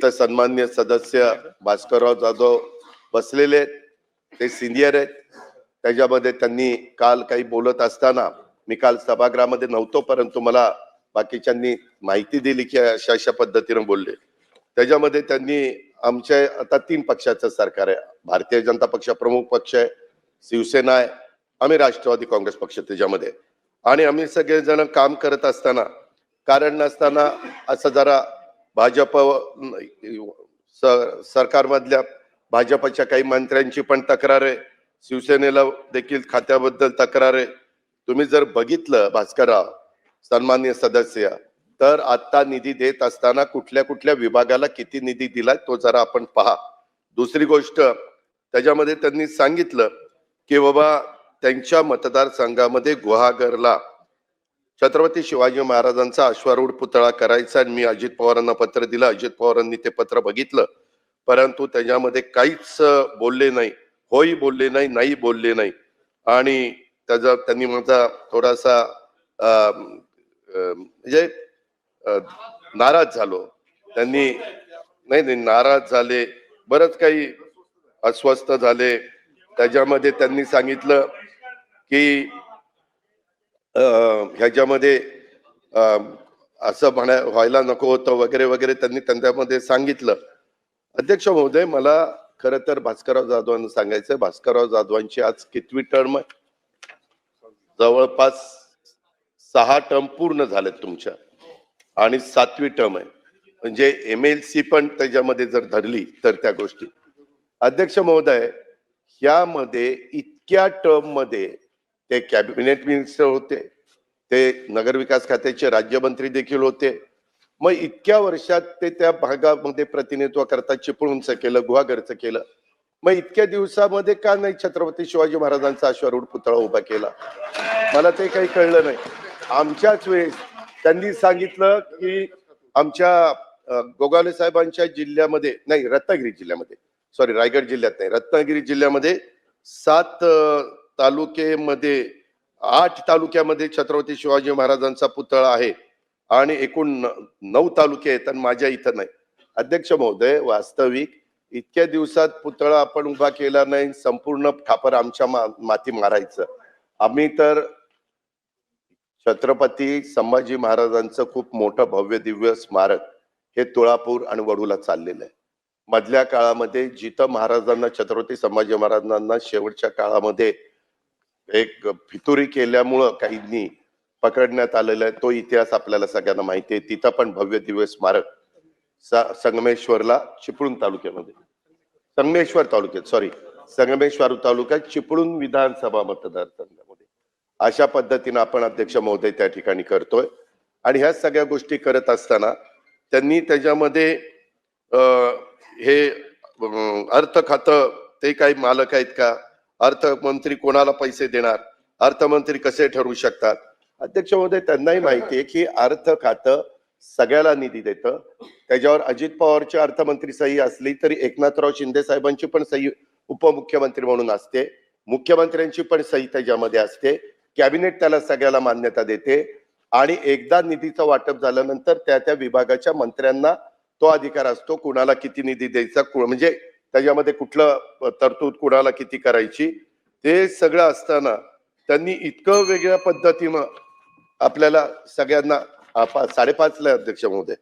इथं सन्मान्य सदस्य भास्करराव जाधव बसलेले आहेत. ते सिनियर आहेत. त्याच्यामध्ये त्यांनी काल काही बोलत असताना मी काल सभागृहामध्ये नव्हतो परंतु मला बाकीच्यांनी माहिती दिली की अशा अशा पद्धतीनं बोलले. त्याच्यामध्ये त्यांनी आमच्या आता तीन पक्षाचं सरकार आहे. भारतीय जनता पक्ष प्रमुख पक्ष आहे शिवसेना आहे आम्ही राष्ट्रवादी काँग्रेस पक्ष त्याच्यामध्ये. आणि आम्ही सगळेजण काम करत असताना कारण नसताना असं जरा भाजप सरकारमधल्या भाजपच्या काही मंत्र्यांची पण तक्रार आहे. शिवसेनेला देखील खात्याबद्दल तक्रार आहे. तुम्ही जर बघितलं भास्करराव सन्मान्य सदस्य तर आता निधी देत असताना कुठल्या कुठल्या विभागाला किती निधी दिलाय तो जरा आपण पहा. दुसरी गोष्ट त्याच्यामध्ये त्यांनी सांगितलं की बाबा त्यांच्या मतदारसंघामध्ये गुहागरला छत्रपती शिवाजी महाराजांचा अश्वारूढ पुतळा करायचा आणि मी अजित पवारांना पत्र दिलं. अजित पवारांनी ते पत्र बघितलं. परंतु त्याच्यामध्ये काहीच बोलले नाही. होई बोलले नाही नाही बोलले नाही. आणि त्याचा त्यांनी माझा थोडासा म्हणजे नाराज झालो. त्यांनी नाही नाही नाराज झाले. बरंच काही अस्वस्थ झाले. त्याच्यामध्ये त्यांनी सांगितलं की ह्याच्यामध्ये असं म्हणा व्हायला नको होतं वगैरे वगैरे त्यांनी त्यांच्यामध्ये सांगितलं. अध्यक्ष महोदय मला खरं तर भास्करराव जाधवांना सांगायचं भास्करराव जाधवांची आज कितवी टर्म आहे? जवळपास सहा टर्म पूर्ण झालेत तुमच्या. आणि सातवी टर्म आहे. म्हणजे एम एल सी पण त्याच्यामध्ये जर धरली तर त्या गोष्टी. अध्यक्ष महोदय यामध्ये इतक्या टर्ममध्ये ते कॅबिनेट मिनिस्टर होते ते नगरविकास खात्याचे राज्यमंत्री देखील होते. मग इतक्या वर्षात ते त्या भागामध्ये प्रतिनिधित्व करता चिपळूणचं केलं गुहागरचं केलं. मग इतक्या दिवसामध्ये का नाही छत्रपती शिवाजी महाराजांचा अश्वारूढ पुतळा उभा केला? मला ते काही कळलं नाही. आमच्याच वेळेस त्यांनी सांगितलं की आमच्या गोगावले साहेबांच्या जिल्ह्यामध्ये नाही रत्नागिरी जिल्ह्यामध्ये सॉरी रायगड जिल्ह्यात नाही रत्नागिरी जिल्ह्यामध्ये सात तालुकेमध्ये तालुक्यामध्ये आठ तालुक्यामध्ये छत्रपती शिवाजी महाराजांचा पुतळा आहे आणि एकूण नऊ तालुके आहेत आणि माझ्या इथं नाही. अध्यक्ष महोदय वास्तविक इतक्या दिवसात पुतळा आपण उभा केला नाही संपूर्ण ठापर आमच्या मा- माती मारायचं. आम्ही तर छत्रपती संभाजी महाराजांचं खूप मोठं भव्य दिव्य स्मारक हे तुळापूर आणि वडूला चाललेलं आहे. मधल्या काळामध्ये जिथं महाराजांना छत्रपती संभाजी महाराजांना शेवटच्या काळामध्ये एक फितुरी केल्यामुळं काहींनी पकडण्यात आलेला आहे. तो इतिहास आपल्याला सगळ्यांना माहिती आहे. तिथं पण भव्य दिव्य स्मारक संगमेश्वरला चिपळूण तालुक्यामध्ये. संगमेश्वर तालुक्यात सॉरी संगमेश्वर तालुक्यात चिपळूण विधानसभा मतदारसंघामध्ये. अशा पद्धतीनं आपण अध्यक्ष महोदय त्या ठिकाणी करतोय. आणि ह्या सगळ्या गोष्टी करत असताना त्यांनी त्याच्यामध्ये हे अर्थ खातं ते काही मालक आहेत का? अर्थमंत्री कोणाला पैसे देणार? अर्थमंत्री कसे ठरवू शकतात? अध्यक्ष महोदय त्यांनाही माहिती आहे की अर्थ खातं सगळ्याला निधी देतं. त्याच्यावर अजित पवारची अर्थमंत्री सही असली तरी एकनाथराव शिंदे साहेबांची पण सही उपमुख्यमंत्री म्हणून असते. मुख्यमंत्र्यांची पण सही त्याच्यामध्ये असते. कॅबिनेट त्याला सगळ्याला मान्यता देते. आणि एकदा निधीचं वाटप झाल्यानंतर त्या त्या विभागाच्या मंत्र्यांना तो अधिकार असतो कुणाला किती निधी द्यायचा म्हणजे त्याच्यामध्ये कुठलं तरतूद कुणाला किती करायची ते सगळं असताना त्यांनी इतकं वेगळ्या पद्धतीनं आपल्याला सगळ्यांना साडेपाचला अध्यक्ष महोदय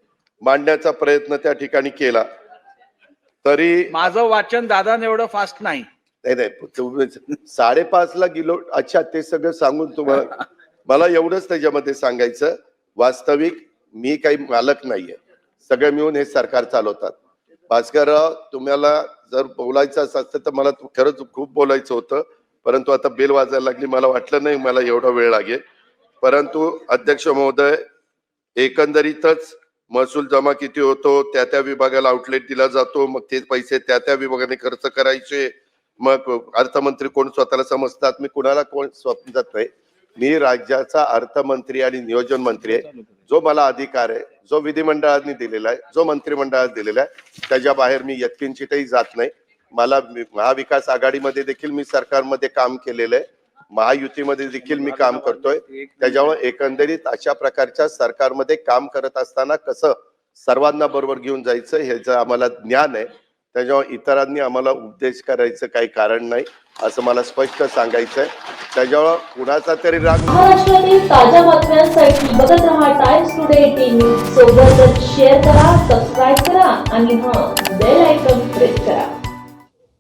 मांडण्याचा प्रयत्न त्या ठिकाणी केला. तरी माझं वाचन दादा एवढं फास्ट नाही. नाही नाही तुम्ही साडेपाचला गेलो अच्छा ते सगळं सांगून तुम्हाला मला एवढंच त्याच्यामध्ये सांगायचं वास्तविक मी काही मालक नाहीये. सगळे मिळून हे सरकार चालवतात. भास्करराव तुम्हाला जर बोलायचं असतं तर मला खरंच खूप बोलायचं होतं. परंतु आता बेल वाजायला लागली मला वाटलं नाही मला एवढा वेळ लागेल. परंतु अध्यक्ष महोदय एकंदरीतच महसूल जमा किती होतो त्या त्या विभागाला आउटलेट दिला जातो मग ते पैसे त्या त्या विभागाने खर्च करायचे. मग अर्थमंत्री कोण स्वतःला समजतात मी कुणाला कोण समजत नाही. मी राज्याचा अर्थमंत्री आणि नियोजन मंत्री आहे. जो मला अधिकार आहे जो विधिमंडळाने दिलेला आहे जो मंत्रिमंडळात दिलेला आहे त्याच्या बाहेर मी यत्किंचितही जात नाही. मला महाविकास आघाडीमध्ये देखील मी सरकारमध्ये काम केलेलं आहे. महायुतीमध्ये देखील मी काम करतोय. त्याच्यामुळे एकंदरीत अशा प्रकारच्या सरकारमध्ये काम करत असताना कसं सर्वांना बरोबर घेऊन जायचं ह्याचं आम्हाला ज्ञान आहे. त्याच्यामुळे इतरांनी आम्हाला उपदेश करायचं काही कारण नाही. असं मला स्पष्ट सांगायचं आहे त्याच्यामुळं कुणाचा तरी राग महाराष्ट्रातील ताज्या बातम्यांसाठी बघत रहा टाइम्स टुडे टीव्ही सोबतच शेअर करा सबस्क्राईब करा आणि हां बेल आयकॉन प्रेस करा.